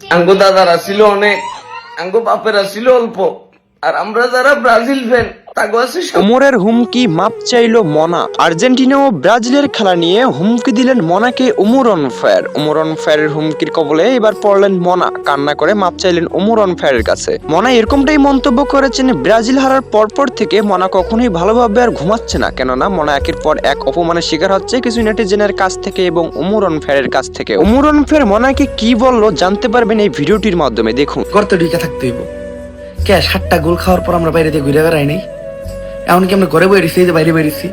আঙ্গো দাদারা ছিল অনেক আঙ্গু বাপেরা ছিল অল্প আর আমরা যারা ব্রাজিল ফ্যান। ওমরের হুমকি মাপ চাইল মনা। আর্জেন্টিনা ও ব্রাজিলের খেলা নিয়ে হুমকি দিলেন মনাকে উমরন ফায়ার। উমরন ফায়ারের হুমকির কবলে এবার পড়লেন মনা। কান্না করে মাপ চাইলেন উমরন ফায়ারের কাছে। মনা এরকমটাই মন্তব্য করেছেন ব্রাজিল হারার পরপর থেকে মনা কখনোই ভালোভাবে আর ঘুমাচ্ছে না। কেননা মনা একের পর এক অপমানের শিকার হচ্ছে কিছু নেটিজেনের কাছ থেকে এবং উমরন ফায়ারের কাছ থেকে। উমরন ফায়ার মনাকে কি বলল জানতে পারবেন এই ভিডিওটির মাধ্যমে। দেখুন। গর্ত ঢুকে থাকতে হইব। কে সাতটা গোল খাওয়ার পর আমরা বাইরে দিয়ে ঘুরে বেড়াই নাই। এমনকি আমরা ঘরে বেরিয়েছি যে বাইরে বেরিয়েছি।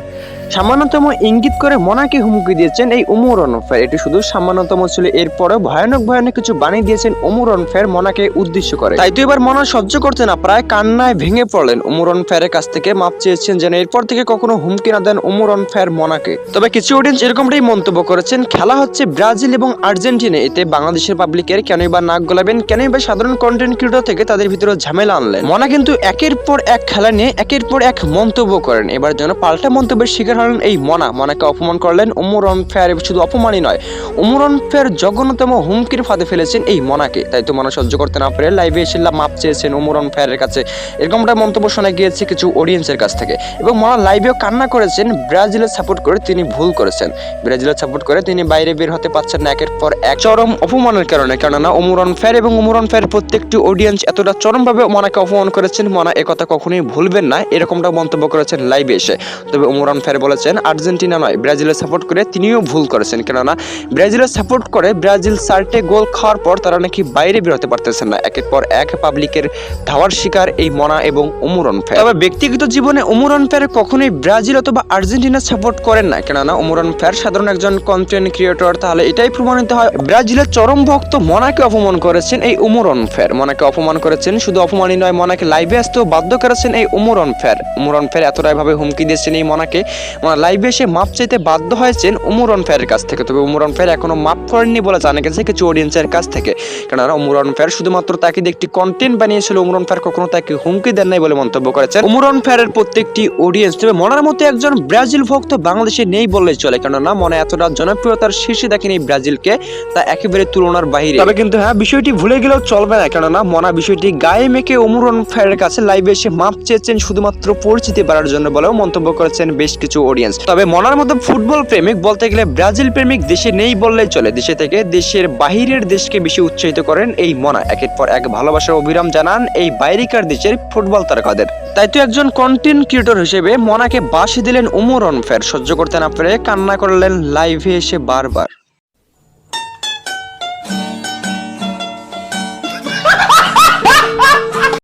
সামান্যতম ইঙ্গিত করে মনাকে হুমকি দিয়েছেন এই উমর অনফের। এটি শুধু সামান্যতম ছিল এরপরে ভয়ানক ভয়ানক কিছু বানিয়ে দিয়েছেন উমর অনফের মনাকে উদ্দেশ্য করে। তাই তো এবার মনা সহ্য করতে না প্রায় কান্নায় ভেঙে পড়লেন উমর অনফেয়ারের কাছ থেকে, মাপ চেয়েছেন যেন এরপর থেকে কখনো হুমকি না দেন উমর অনফেয়ার মনাকে তবে কিছু অডিয়েন্স এরকমটাই মন্তব্য করেছেন, খেলা হচ্ছে ব্রাজিল এবং আর্জেন্টিনা, এতে বাংলাদেশের পাবলিকের কেনই বা নাক গলাবেন, কেনই বা সাধারণ কন্টেন্ট ক্রিয়েটর থেকে তাদের ভিতরে ঝামেলা আনলেন। মনা কিন্তু একের পর এক খেলা নিয়ে একের পর এক মন্তব্য করেন, এবার যেন পাল্টা মন্তব্যের শিকার হলেন এই মনা। মনাকে অপমান করলেন। উমর অনফেয়ার শুধু অপমানই নয় উমর অনফেয়ার জঘন্যতম হুমকির ফাঁদে ফেলেছেন এই মনাকে। তাই তো মনা সহ্য করতে না পেরে লাইভে এসে মাপ চেয়েছেন উমর অনফেয়ারের কাছে। এরকমটা মন্তব্য শোনা গিয়েছে কিছু অডিয়েন্সের কাছ থেকে। এবং মনা লাইভেও কান্না করেছেন, ব্রাজিলের সাপোর্ট করে তিনি ভুল করেছেন। ব্রাজিলের সাপোর্ট করে তিনি বাইরে বের হতে পারছেন না, একের পর এক। চরম অপমানের কারণে, কেননা উমরন ফেয়ার এবং উমরন ফেয়ার প্রত্যেকটি অডিয়েন্স এতটা চরমভাবে মনাকে অপমান করেছেন, মনা একথা কখনোই ভুলবেন না এরকমটা মন্তব্য করেছেন লাইভে এসে। তবে উমরন ফেয়ার বলেছেন, আর্জেন্টিনা নয় ব্রাজিলের সাপোর্ট করে তিনিও ভুল করেছেন। কেননা ব্রাজিলের সাপোর্ট করে ব্রাজিল চারটে গোল খাওয়ার পর তারা নাকি বাইরে বেরোতে পারতেছেন না। একের পর এক পাবলিকের ধাওয়ার শিকার এই মনা এবং উমরন ফেয়ার তবে ব্যক্তিগত জীবনে উমরন ফেয়ার কখনোই ব্রাজিল অথবা আর্জেন্টিনা সাপোর্ট করেন না। কেননা উমরন ফেয়ার সাধারণ একজন কন্টেন্ট ক্রিয়েটর তাহলে এটাই প্রমাণিত হয়। ব্রাজিলের চরম ভক্ত মনাকে অপমান করেছেন এই উমরন ফেয়ার মনাকে অপমান করেছেন, শুধু অপমানই নয়, মনাকে লাইভে আসতেও বাধ্য করেছেন এই উমরন ফেয়ার উমরন ফেয়ার এতটাই ভাবে হুমকি দিয়েছেন এই মনাকে মনা লাইভে এসে মাপ চাইতে বাধ্য হয়েছেন উমরন ফেয়ারের কাছ থেকে। তবে উমরন ফেয়ার এখনও মাপ করেননি বলে জানা গেছে কিছু অডিয়েন্সের কাছ থেকে। কেননা উমরন ফেয়ার শুধুমাত্র তাকে একটি কন্টেন্ট বানিয়েছিল, উমরন ফেয়ার কখনো তাকে হুমকি দেন নাই বলে মন্তব্য করেছেন। উমরন ফেয়ারের প্রত্যেকটি অডিয়েন্স তবে মনার মতো একজন ব্রাজিল ভক্ত বাংলাদেশে নেই বললেই চলে, কেননা মনে এতটা জনপ্রিয়তার শীর্ষে দেখেন এই ব্রাজিলকে, তা একেবারে তুলনার বাইরে। তবে কিন্তু হ্যাঁ বিষয়টি ভুলে গেলেও চলবে না, কেননা মনা বিষয়টি গায়ে মেখে উমরন ফেয়ারের কাছে লাইভে এসে মাপ চেয়েছেন শুধুমাত্র পরিচিতি বাড়ার জন্য বলেও মন্তব্য করেছেন বেশ কিছু অডিয়েন্স তবে মনার মতো ফুটবল প্রেমিক বলতে গেলে ব্রাজিল প্রেমিক দেশে নেই বললেই চলে। দেশে থেকে দেশের বাহিরের দেশকে বেশি উৎসাহিত করেন এই মনা। একের পর এক ভালোবাসার অভিরাম জানান এই বাইরিকার দেশের ফুটবল তারকাদের। তাই তো একজন কন্টেন্ট ক্রিয়েটর হিসেবে মনাকে বাসি দিলেন উমর অনফের। সহ্য করতে না পেরে কান্না করলেন লাইভে এসে বারবার।